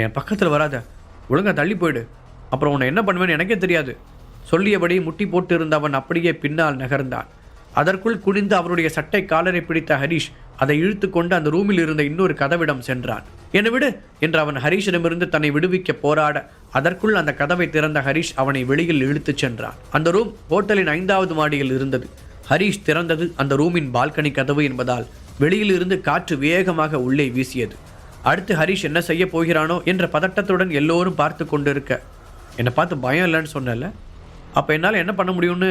என் பக்கத்தில் வராத. ஒழுங்கா தள்ளி போயிடு. அப்புறம் உன்னை என்ன பண்ணுவேன்னு எனக்கே தெரியாது. சொல்லியபடி முட்டி போட்டு இருந்தவன் அப்படியே பின்னால் நகர்ந்தான். அதற்குள் குனிந்து அவருடைய சட்டை காலரை பிடித்த ஹரிஷ் அதை இழுத்து கொண்டு அந்த ரூமில் இருந்த இன்னொரு கதவிடம் சென்றான். என்னை விடு என்று அவன் ஹரீஷிடமிருந்து தன்னை விடுவிக்க போராட அதற்குள் அந்த கதவை திறந்த ஹரீஷ் அவனை வெளியில் இழுத்துச் சென்றான். அந்த ரூம் ஹோட்டலின் ஐந்தாவது மாடியில் இருந்தது. ஹரீஷ் திறந்தது அந்த ரூமின் பால்கனி கதவு என்பதால் வெளியில் இருந்து காற்று வேகமாக உள்ளே வீசியது. அடுத்து ஹரிஷ் என்ன செய்ய போகிறானோ என்ற பதட்டத்துடன் எல்லோரும் பார்த்து கொண்டிருக்க. என்னை பார்த்து பயம் இல்லைன்னு சொன்னல அப்போ என்னால் என்ன பண்ண முடியும்னு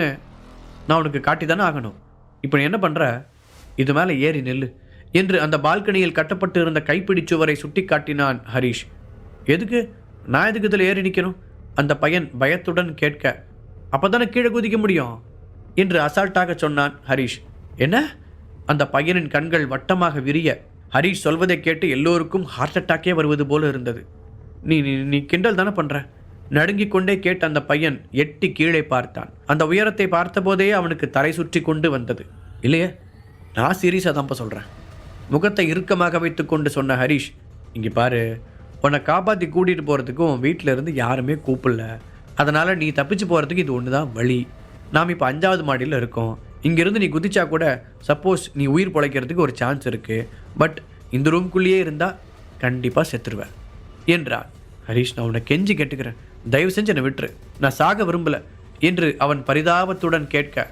நான் உனக்கு காட்டி தானே ஆகணும். இப்போ நீ என்ன பண்ணுற இது மேலே ஏறி நெல்லு என்று அந்த பால்கனியில் கட்டப்பட்டு இருந்த கைப்பிடி சுவரை சுட்டி காட்டினான் ஹரிஷ். எதுக்கு? நான் எதுக்கு இதில் ஏறி நிற்கணும் அந்த பையன் பயத்துடன் கேட்க அப்போ தானே கீழே குதிக்க முடியும்? என்று அசால்ட்டாக சொன்னான் ஹரிஷ். என்ன? அந்த பையனின் கண்கள் வட்டமாக விரிய ஹரிஷ் சொல்வதை கேட்டு எல்லோருக்கும் ஹார்ட் அட்டாக்கே வருவது போல இருந்தது. நீ நீ கிண்டல் தானே பண்ற? நடுங்கிக் கொண்டே கேட்ட அந்த பையன் எட்டி கீழே பார்த்தான். அந்த உயரத்தை பார்த்தபோதே அவனுக்கு தலை சுற்றி கொண்டு வந்தது. இல்லையே? நான் சீரியஸாக தான்ப்பா சொல்கிறேன் முகத்தை இறுக்கமாக வைத்துக்கொண்டு சொன்ன ஹரிஷ் இங்கே பாரு உன்னை காப்பாற்றி கூட்டிகிட்டு போகிறதுக்கும் வீட்டில் இருந்து யாருமே கூப்பிடல. அதனால் நீ தப்பிச்சு போகிறதுக்கு இது ஒன்று தான் வழி. நாம் இப்போ அஞ்சாவது மாடியில் இருக்கோம். இங்கேருந்து நீ குதிச்சா கூட சப்போஸ் நீ உயிர் பிழைக்கிறதுக்கு ஒரு சான்ஸ் இருக்குது பட் இந்த ரூம்குள்ளேயே இருந்தால் கண்டிப்பாக செத்துருவேன் என்றார் ஹரிஷ் நான் உன்னை கெஞ்சி கேட்டுக்கிறேன். தயவு செஞ்சு என்னை விட்டுரு. நான் சாக விரும்பல என்று அவன் பரிதாபத்துடன் கேட்க.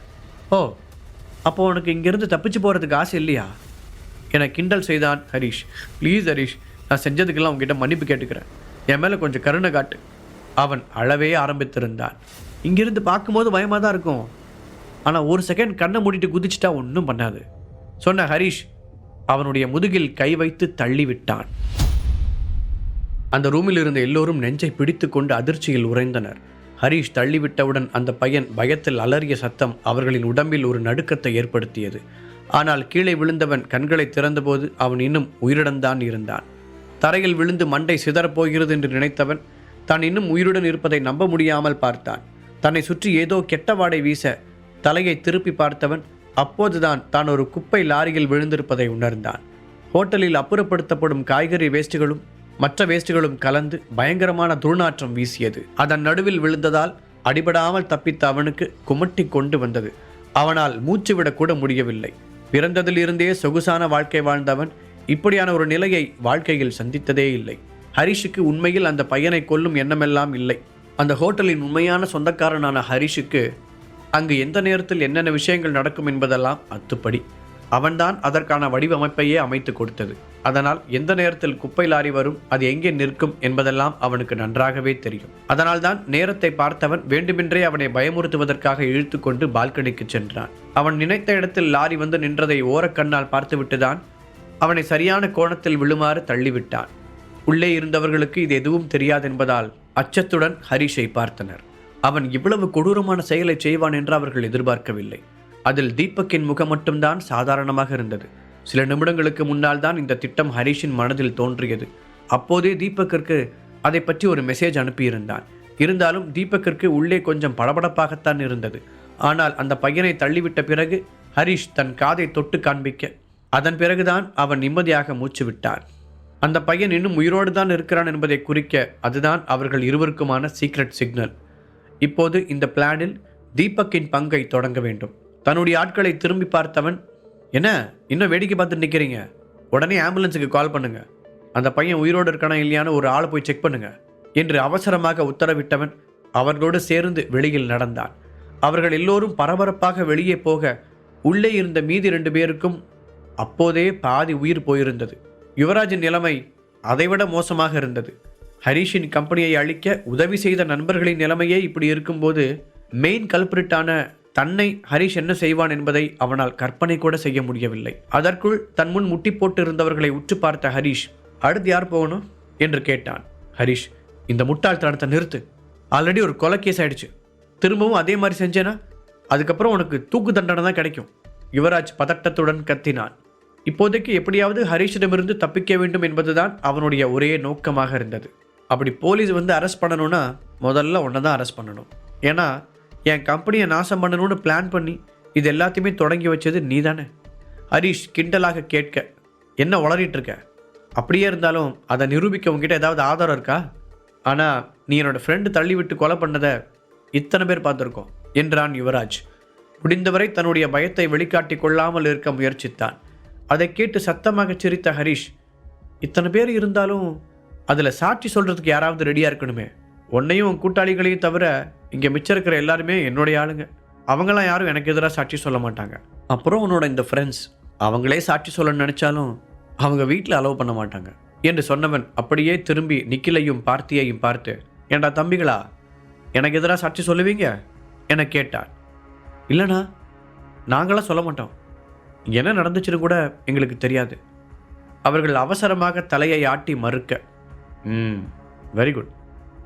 ஓ அப்போ உனக்கு இங்கேருந்து தப்பிச்சு போகிறதுக்கு ஆசை இல்லையா? என கிண்டல் செய்தான் ஹரிஷ். ப்ளீஸ் ஹரிஷ் நான் செஞ்சதுக்கெல்லாம் உங்ககிட்ட மன்னிப்பு கேட்டுக்கிறேன். என் மேலே கொஞ்சம் கருணை காட்டு. அவன் அளவே ஆரம்பித்திருந்தான். இங்கிருந்து பார்க்கும்போது பயமாக தான் இருக்கும். ஆனால் ஒரு செகண்ட் கண்ணை மூடிட்டு குதிச்சிட்டா ஒன்றும் பண்ணாது. சொன்ன ஹரிஷ் அவனுடைய முதுகில் கை வைத்து தள்ளிவிட்டான். அந்த ரூமில் இருந்த எல்லோரும் நெஞ்சை பிடித்துக்கொண்டு அதிர்ச்சியில் உறைந்தனர். ஹரிஷ் தள்ளிவிட்டவுடன் அந்த பையன் பயத்தில் அலறிய சத்தம் அவர்களின் உடம்பில் ஒரு நடுக்கத்தை ஏற்படுத்தியது. ஆனால் கீழே விழுந்தவன் கண்களை திறந்தபோது அவன் இன்னும் உயிருடன் இருந்தான். தரையில் விழுந்து மண்டை சிதறப்போகிறது என்று நினைத்தவன் தான் இன்னும் உயிருடன் இருப்பதை நம்ப முடியாமல் பார்த்தான். தன்னை சுற்றி ஏதோ கெட்ட வாடை வீச தலையை திருப்பி பார்த்தவன் அப்போதுதான் தான் ஒரு குப்பை லாரியில் விழுந்திருப்பதை உணர்ந்தான். ஹோட்டலில் அப்புறப்படுத்தப்படும் காய்கறி வேஸ்ட்டுகளும் மற்ற வேஸ்ட்டுகளும் கலந்து பயங்கரமான துர்நாற்றம் வீசியது. அதன் நடுவில் விழுந்ததால் அடிபடாமல் தப்பித்த அவனுக்கு குமட்டி கொண்டு வந்தது. அவனால் மூச்சு விடக்கூட முடியவில்லை. பிறந்ததிலிருந்தே சொகுசான வாழ்க்கை வாழ்ந்தவன் இப்படியான ஒரு நிலையை வாழ்க்கையில் சந்தித்ததே இல்லை. ஹரிஷுக்கு உண்மையில் அந்த பையனை கொல்லும் எண்ணமெல்லாம் இல்லை. அந்த ஹோட்டலின் உண்மையான சொந்தக்காரனான ஹரிஷுக்கு அங்கு எந்த நேரத்தில் என்னென்ன விஷயங்கள் நடக்கும் என்பதெல்லாம் அத்துப்படி. அவன்தான் அதற்கான வடிவமைப்பையே அமைத்து கொடுத்தது. அதனால் எந்த நேரத்தில் குப்பை லாரி வரும் அது எங்கே நிற்கும் என்பதெல்லாம் அவனுக்கு நன்றாகவே தெரியும். அதனால்தான் நேரத்தை பார்த்தவன் வேண்டுமென்றே அவனை பயமுறுத்துவதற்காக இழுத்துக்கொண்டு பால்கனிக்கு சென்றான். அவன் நினைத்த இடத்தில் லாரி வந்து நின்றதை ஓரக்கண்ணால் பார்த்துவிட்டுதான் அவனை சரியான கோணத்தில் விழுமாறு தள்ளிவிட்டான். உள்ளே இருந்தவர்களுக்கு இது எதுவும் தெரியாது என்பதால் அச்சத்துடன் ஹரிஷை பார்த்தனர். அவன் இவ்வளவு கொடூரமான செயலை செய்வான் என்று அவர்கள் எதிர்பார்க்கவில்லை. அதில் தீபக்கின் முகம் மட்டும்தான் சாதாரணமாக இருந்தது. சில நிமிடங்களுக்கு முன்னால் தான் இந்த திட்டம் ஹரிஷின் மனதில் தோன்றியது. அப்போதே தீபக்கிற்கு அதை பற்றி ஒரு மெசேஜ் அனுப்பியிருந்தான். இருந்தாலும் தீபக்கிற்கு உள்ளே கொஞ்சம் படபடப்பாகத்தான் இருந்தது. ஆனால் அந்த பையனை தள்ளிவிட்ட பிறகு ஹரிஷ் தன் காதை தொட்டு காண்பிக்க அதன் பிறகுதான் அவன் நிம்மதியாக மூச்சு விட்டான். அந்த பையன் இன்னும் உயிரோடு தான் இருக்கிறான் என்பதை குறிக்க அதுதான் அவர்கள் இருவருக்குமான சீக்ரெட் சிக்னல் இப்போது இந்த பிளானில் தீபக்கின் பங்கை தொடங்க வேண்டும். தன்னுடைய ஆட்களை திரும்பி பார்த்தவன் என்ன இன்னும் வேடிக்கை பார்த்து நிற்கிறீங்க உடனே ஆம்புலன்ஸுக்கு கால் பண்ணுங்க. அந்த பையன் உயிரோடு இருக்கானா இல்லையான்னு ஒரு ஆளை போய் செக் பண்ணுங்க என்று அவசரமாக உத்தரவிட்டவன் அவர்களோடு சேர்ந்து வெளியில் நடந்தான். அவர்கள் எல்லோரும் பரபரப்பாக வெளியே போக உள்ளே இருந்த மீதி ரெண்டு பேருக்கும் அப்போதே பாதி உயிர் போயிருந்தது. யுவராஜின் நிலைமை அதைவிட மோசமாக இருந்தது. ஹரிஷின் கம்பெனியை அழிக்க உதவி செய்த நண்பர்களின் நிலைமையே இப்படி இருக்கும்போது மெயின் கல்பிரிட்டான தன்னை ஹரிஷ் என்ன செய்வான் என்பதை அவனால் கற்பனை கூட செய்ய முடியவில்லை. அதற்குள் தன் முன் முட்டி போட்டு இருந்தவர்களை உற்று பார்த்த ஹரிஷ் அடுத்து யார் போகணும்? என்று கேட்டான். ஹரிஷ் இந்த முட்டாள்தனத்தை நிறுத்து. ஆல்ரெடி ஒரு கொலை கேஸ் ஆயிடுச்சு. திரும்பவும் அதே மாதிரி செஞ்சேனா? அதுக்கப்புறம் உனக்கு தூக்கு தண்டனை தான் கிடைக்கும். யுவராஜ் பதட்டத்துடன் கத்தினான். இப்போதைக்கு எப்படியாவது ஹரிஷிடமிருந்து தப்பிக்க வேண்டும் என்பதுதான் அவனுடைய ஒரே நோக்கமாக இருந்தது. அப்படி போலீஸ் வந்து அரெஸ்ட் பண்ணணும்னா முதல்ல உன்னை தான் அரெஸ்ட் பண்ணணும். ஏன்னா என் கம்பெனியை நாசம் பண்ணணும்னு பிளான் பண்ணி இது எல்லாத்தையுமே தொடங்கி வச்சது நீ தானே ஹரிஷ் கிண்டலாக கேட்க என்ன வளரிட்டுருக்க இருக்க? அப்படியே இருந்தாலும் அதை நிரூபிக்க உங்ககிட்ட ஏதாவது ஆதாரம் இருக்கா? ஆனால் நீ என்னோடய ஃப்ரெண்டு தள்ளி விட்டு கொலை பண்ணதை இத்தனை பேர் பார்த்துருக்கோம் என்றான் யுவராஜ். முடிந்தவரை தன்னுடைய பயத்தை வெளிக்காட்டி கொள்ளாமல் இருக்க முயற்சித்தான். அதை கேட்டு சத்தமாக சிரித்த ஹரிஷ் இத்தனை பேர் இருந்தாலும் அதில் சாட்சி சொல்கிறதுக்கு யாராவது ரெடியாக இருக்கணுமே? உன்னையும் உன் கூட்டாளிகளையும் தவிர இங்கே மிச்சம் இருக்கிற எல்லாருமே என்னுடைய ஆளுங்க. அவங்களாம் யாரும் எனக்கு எதிராக சாட்சி சொல்ல மாட்டாங்க. அப்புறம் உன்னோட இந்த ஃப்ரெண்ட்ஸ் அவங்களே சாட்சி சொல்லணும்னு நினச்சாலும் அவங்க வீட்டில் அலோவ் பண்ண மாட்டாங்க. என்று சொன்னவன் அப்படியே திரும்பி நிக்கிலையும் பார்த்தியையும் பார்த்து ஏண்டா தம்பிகளா எனக்கு எதிராக சாட்சி சொல்லுவீங்க? என கேட்டான். இல்லைண்ணா நாங்களாம் சொல்ல மாட்டோம். என்ன நடந்துச்சுன்னு கூட எங்களுக்கு தெரியாது. அவர்கள் அவசரமாக தலையை ஆட்டி மறுக்க ம் வெரி குட்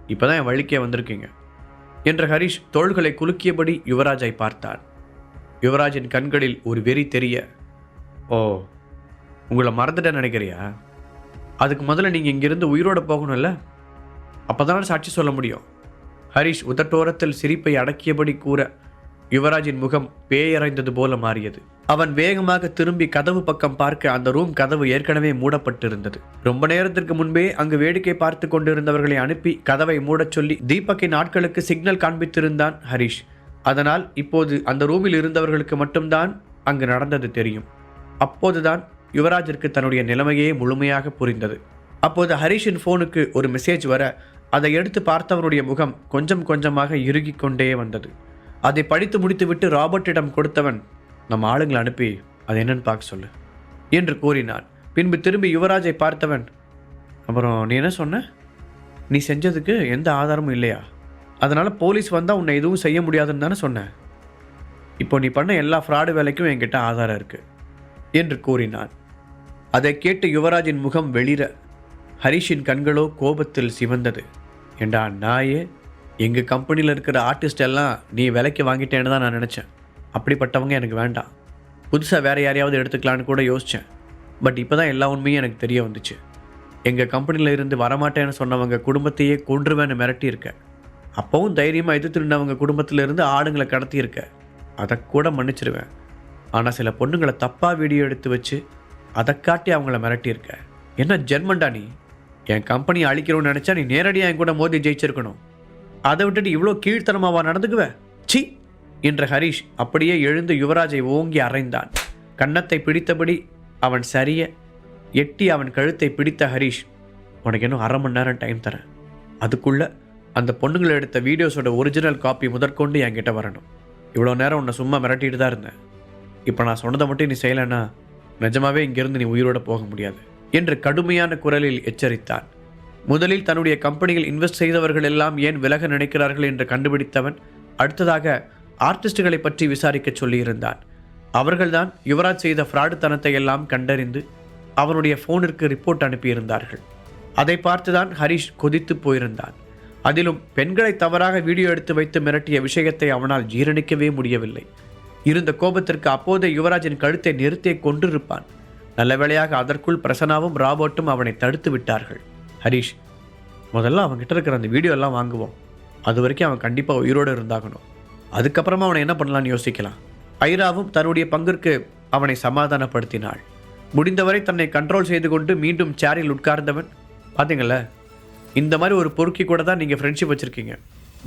இப்போ தான் என் வழிக்கே வந்திருக்கீங்க. என்ற ஹரிஷ் தோள்களை குலுக்கியபடி யுவராஜை பார்த்தான். யுவராஜின் கண்களில் ஒரு வெறி தெரிய ஓ உங்களை மறந்துட்டேன்னு நினைக்கிறியா? அதுக்கு முதல்ல நீங்கள் இங்கிருந்து உயிரோடு போகணும்ல? அப்போ தானே சாட்சி சொல்ல முடியும். ஹரிஷ் உதட்டோரத்தில் சிரிப்பை அடக்கியபடி கூற யுவராஜின் முகம் பேயறைந்தது போல மாறியது. அவன் வேகமாக திரும்பி கதவு பக்கம் பார்க்க அந்த ரூம் கதவு ஏற்கனவே மூடப்பட்டிருந்தது. ரொம்ப நேரத்திற்கு முன்பே அங்கு வேடிக்கை பார்த்து கொண்டிருந்தவர்களை அனுப்பி கதவை மூடச் சொல்லி தீபக்கின் ஆட்களுக்கு சிக்னல் காண்பித்திருந்தான் ஹரிஷ். அதனால் இப்போது அந்த ரூமில் இருந்தவர்களுக்கு மட்டும்தான் அங்கு நடந்தது தெரியும். அப்போதுதான் யுவராஜிற்கு தன்னுடைய நிலைமையே முழுமையாக புரிந்தது. அப்போது ஹரிஷின் ஃபோனுக்கு ஒரு மெசேஜ் வர அதை எடுத்து பார்த்தவனுடைய முகம் கொஞ்சம் கொஞ்சமாக இறுகிக் கொண்டே வந்தது. அதை படித்து முடித்துவிட்டு ராபர்ட்டிடம் கொடுத்தவன் நம்ம ஆளுங்களை அனுப்பி அது என்னன்னு பார்க்க சொல்லு என்று கூறினான் பின்பு திரும்பி யுவராஜை பார்த்தவன் அப்புறம் நீ என்ன சொன்ன? நீ செஞ்சதுக்கு எந்த ஆதாரமும் இல்லையா? அதனால் போலீஸ் வந்தால் உன்னை எதுவும் செய்ய முடியாதுன்னு தானே சொன்னேன் இப்போ நீ பண்ண எல்லா ஃப்ராடு வேலைக்கும் என்கிட்ட ஆதாரம் இருக்குது என்று கூறினான் அதை கேட்டு யுவராஜின் முகம் வெளிர ஹரிஷின் கண்களோ கோபத்தில் சிவந்தது. ஏண்டா நாயே எங்கள் கம்பெனியில் இருக்கிற ஆர்டிஸ்ட் எல்லாம் நீ விலைக்கு வாங்கிட்டேன்னு தான் நான் நினச்சேன். அப்படிப்பட்டவங்க எனக்கு வேண்டாம். புதுசாக வேறு யாரையாவது எடுத்துக்கலான்னு கூட யோசித்தேன் பட் இப்போ தான் எல்லா உண்மையும் எனக்கு தெரிய வந்துச்சு. எங்கள் கம்பெனியில் இருந்து வரமாட்டேன்னு சொன்னவங்க குடும்பத்தையே கொன்றுவேன்னு மிரட்டியிருக்க. அப்போவும் தைரியமாக எதிர்த்து நின்றவங்க குடும்பத்தில் இருந்து ஆடுங்களை கடத்தியிருக்க. அதை கூட மன்னிச்சிருவேன். ஆனால் சில பொண்ணுங்களை தப்பாக வீடியோ எடுத்து வச்சு அதை காட்டி அவங்கள மிரட்டியிருக்க. என்ன ஜென்மண்டா நீ? என் கம்பெனி அழிக்கிறோன்னு நினச்சா நீ நேரடியாக என் கூட மோதி ஜெயிச்சிருக்கணும். அதை விட்டுட்டு இவ்வளோ கீழ்த்தனமாவா நடந்துக்குவேன் சி! என்ற ஹரிஷ் அப்படியே எழுந்து யுவராஜை ஓங்கி அறைந்தான். கன்னத்தை பிடித்தபடி அவன் சரிய எட்டி அவன் கழுத்தை பிடித்த ஹரிஷ் உனக்கு இன்னும் அரை மணி நேரம் டைம் தரேன். அதுக்குள்ள அந்த பொண்ணுங்களை எடுத்த வீடியோஸோட ஒரிஜினல் காப்பி முதற்கொண்டு என்கிட்ட வரணும். இவ்வளோ நேரம் உன்னை சும்மா மிரட்டிட்டு தான் இருந்தேன். இப்போ நான் சொன்னதை மட்டும் நீ செய்யலைன்னா நிஜமாவே இங்கிருந்து நீ உயிரோட போக முடியாது என்று கடுமையான குரலில் எச்சரித்தான். முதலில் தன்னுடைய கம்பெனியில் இன்வெஸ்ட் செய்தவர்கள் எல்லாம் ஏன் விலக நினைக்கிறார்கள் என்று கண்டுபிடித்தவன் அடுத்ததாக ஆர்டிஸ்டுகளை பற்றி விசாரிக்க சொல்லியிருந்தான். அவர்கள்தான் யுவராஜ் செய்த ஃப்ராடுத்தனத்தை எல்லாம் கண்டறிந்து அவனுடைய ஃபோனிற்கு ரிப்போர்ட் அனுப்பியிருந்தார்கள். அதை பார்த்துதான் ஹரிஷ் கொதித்து போயிருந்தான். அதிலும் பெண்களை தவறாக வீடியோ எடுத்து வைத்து மிரட்டிய விஷயத்தை அவனால் ஜீரணிக்கவே முடியவில்லை. இருந்த கோபத்திற்கு அப்போதே யுவராஜின் கழுத்தை நிறுத்தே கொண்டிருப்பான். நல்ல வேளையாக அதற்குள் பிரசனாவும் ராபர்ட்டும் அவனை தடுத்து விட்டார்கள். ஹரிஷ் முதல்ல அவன்கிட்ட இருக்கிற அந்த வீடியோ எல்லாம் வாங்குவோம். அது வரைக்கும் அவன் கண்டிப்பாக உயிரோடு இருந்தாகணும். அதுக்கப்புறமா அவனை என்ன பண்ணலாம்னு யோசிக்கலாம். ஐராவும் தன்னுடைய பங்கிற்கு அவனை சமாதானப்படுத்தினாள். முடிந்தவரை தன்னை கண்ட்ரோல் செய்து கொண்டு மீண்டும் சேரில் உட்கார்ந்தவன் பார்த்தீங்களா இந்த மாதிரி ஒரு பொறுக்கி கூட தான் நீங்கள் ஃப்ரெண்ட்ஷிப் வச்சுருக்கீங்க.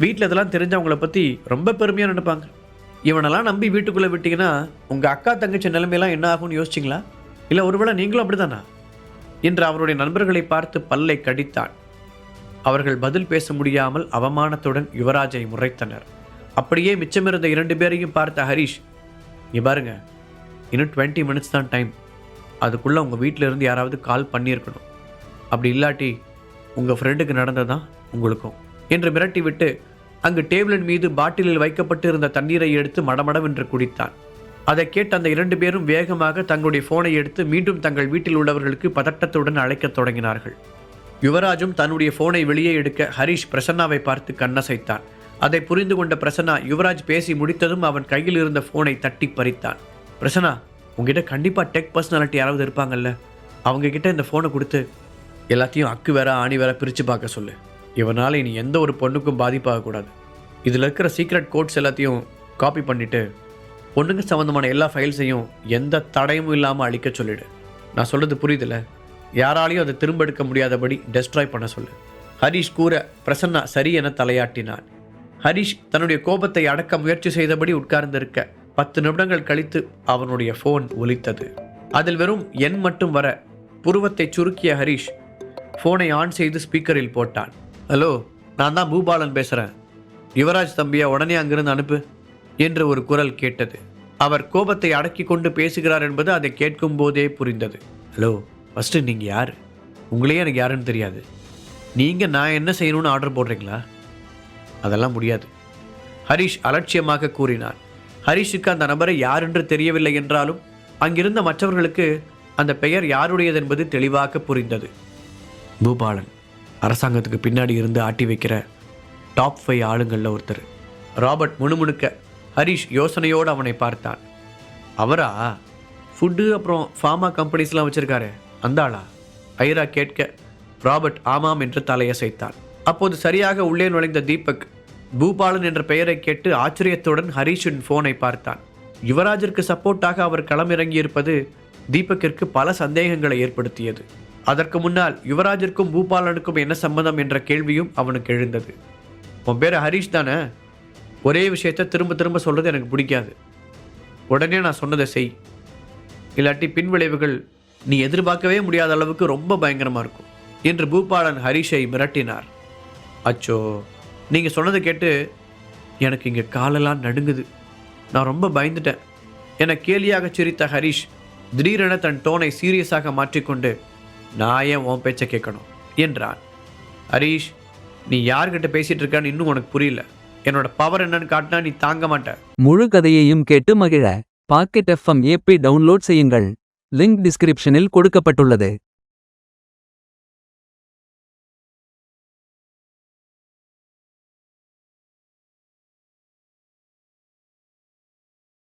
வீட்டில் இதெல்லாம் தெரிஞ்சவங்கள பற்றி ரொம்ப பெருமையாக நினைப்பாங்க. இவனெல்லாம் நம்பி வீட்டுக்குள்ளே விட்டிங்கன்னா உங்கள் அக்கா தங்கச்சி நிலைமையெல்லாம் என்ன ஆகும்னு யோசிச்சிங்களா? இல்லை ஒருவேளை நீங்களும் அப்படிதானா என்று அவருடைய நண்பர்களை பார்த்து பல்லை கடித்தான். அவர்கள் பதில் பேச முடியாமல் அவமானத்துடன் யுவராஜை முறைத்தனர். அப்படியே மிச்சமிருந்த இரண்டு பேரையும் பார்த்த ஹரிஷ் நீ பாருங்க இன்னும் டுவெண்ட்டி மினிட்ஸ் தான் டைம் அதுக்குள்ளே உங்கள் வீட்டில் இருந்து யாராவது கால் பண்ணியிருக்கணும். அப்படி இல்லாட்டி உங்கள் ஃப்ரெண்டுக்கு நடந்ததான் உங்களுக்கும் என்று மிரட்டிவிட்டு அங்கு டேபிளின் மீது பாட்டிலில் வைக்கப்பட்டு இருந்த தண்ணீரை எடுத்து மடமடவென்று குடித்தான். அதை கேட்டு அந்த இரண்டு பேரும் வேகமாக தங்களுடைய போனை எடுத்து மீண்டும் தங்கள் வீட்டில் உள்ளவர்களுக்கு பதட்டத்துடன் அழைக்கத் தொடங்கினார்கள். யுவராஜும் தன்னுடைய போனை வெளியே எடுக்க ஹரிஷ் பிரசன்னாவை பார்த்து கண்ணசைத்தான். அதை புரிந்து கொண்ட பிரசன்னா யுவராஜ் பேசி முடித்ததும் அவன் கையில் இருந்த போனை தட்டி பறித்தான். பிரசன்னா உங்ககிட்ட கண்டிப்பாக டெக் பர்சனாலிட்டி யாராவது இருப்பாங்கல்ல? அவங்க கிட்ட இந்த ஃபோனை கொடுத்து எல்லாத்தையும் அக்கு வேற ஆணி வேற பிரித்து பார்க்க சொல்லு. இவனால் இனி எந்த ஒரு பொண்ணுக்கும் பாதிப்பாகக்கூடாது இதில் இருக்கிற சீக்ரெட் கோட்ஸ் எல்லாத்தையும் காப்பி பண்ணிவிட்டு பொண்ணுங்க சம்மந்தமான எல்லா ஃபைல்ஸையும் எந்த தடையும் இல்லாமல் அழிக்க சொல்லிடு. நான் சொல்கிறது புரியுதுல்ல யாராலையும் அதை திரும்ப எடுக்க முடியாதபடி டெஸ்ட்ராய் பண்ண சொல்லு. ஹரிஷ் கூற பிரசன்னா சரி என தலையாட்டினான். ஹரிஷ் தன்னுடைய கோபத்தை அடக்க முயற்சி செய்தபடி உட்கார்ந்திருக்க பத்து நிமிடங்கள் கழித்து அவனுடைய ஃபோன் ஒலித்தது. அதில் வெறும் எண் மட்டும் வர புருவத்தை சுருக்கிய ஹரிஷ் ஃபோனை ஆன் செய்து ஸ்பீக்கரில் போட்டான். ஹலோ நான் தான் பூபாலன் பேசுகிறேன் யுவராஜ் தம்பியை உடனே அங்கிருந்து அனுப்பு. என்று ஒரு குரல் கேட்டது. அவர் கோபத்தை அடக்கி கொண்டு பேசுகிறார் என்பது அதை கேட்கும் போதே புரிந்தது. ஹலோ ஃபஸ்ட்டு நீங்கள் யார்? உங்களையே எனக்கு யாருன்னு தெரியாது. நீங்கள் நான் என்ன செய்யணும்னு ஆர்டர் போடுறீங்களா? அதெல்லாம் முடியாது. ஹரிஷ் அலட்சியமாக கூறினார். ஹரிஷுக்கு அந்த நபரை யாரென்று தெரியவில்லை என்றாலும் அங்கிருந்த மற்றவர்களுக்கு அந்த பெயர் யாருடையது என்பது தெளிவாக புரிந்தது. பூபாலன் அரசாங்கத்துக்கு பின்னாடி இருந்து ஆட்டி வைக்கிற டாப் ஃபைவ் ஆளுங்களில் ஒருத்தர். ராபர்ட் முணுமுணுக்க ஹரிஷ் யோசனையோடு அவனை பார்த்தான். அவரா? ஃபுட்டு அப்புறம் ஃபார்மா கம்பெனிஸ்லாம் வச்சுருக்காரு அந்தாளா ஐரா கேட்க ராபர்ட் ஆமாம் என்று தலையசைத்தான். அப்போது சரியாக உள்ளே நுழைந்த தீபக் பூபாலன் என்ற பெயரை கேட்டு ஆச்சரியத்துடன் ஹரிஷின் ஃபோனை பார்த்தான். யுவராஜிற்கு சப்போர்ட்டாக அவர் களமிறங்கியிருப்பது தீபக்கிற்கு பல சந்தேகங்களை ஏற்படுத்தியது. அதற்கு முன்னால் யுவராஜிற்கும் பூபாலனுக்கும் என்ன சம்மந்தம் என்ற கேள்வியும் அவனுக்கு எழுந்தது. உன் பேர் ஹரிஷ் தானே? ஒரே விஷயத்தை திரும்ப திரும்ப சொல்கிறது எனக்கு பிடிக்காது. உடனே நான் சொன்னதை செய். இல்லாட்டி பின்விளைவுகள் நீ எதிர்பார்க்கவே முடியாத அளவுக்கு ரொம்ப பயங்கரமாக இருக்கும். என்று பூபாலன் ஹரிஷை மிரட்டினார். அச்சோ நீங்கள் சொன்னதை கேட்டு எனக்கு இங்கே காலெல்லாம் நடுங்குது. நான் ரொம்ப பயந்துட்டேன். என கேலியாக சிரித்த ஹரிஷ் திடீரென தன் டோனை சீரியஸாக மாற்றிக்கொண்டு நான் ஏன் உன் பேச்சை கேட்கணும்? என்றான். ஹரிஷ் நீ யார்கிட்ட பேசிகிட்டு இருக்கான்னு இன்னும் உனக்கு புரியல. என்னோட பவர் என்னன்னு காட்டினா நீ தாங்க மாட்டேன் முழு கதையையும் கேட்டு மகிழ. பாக்கெட் எஃப்எம் ஏபி டவுன்லோட் செய்யுங்கள். லிங்க் டிஸ்கிரிப்ஷனில் கொடுக்கப்பட்டுள்ளது.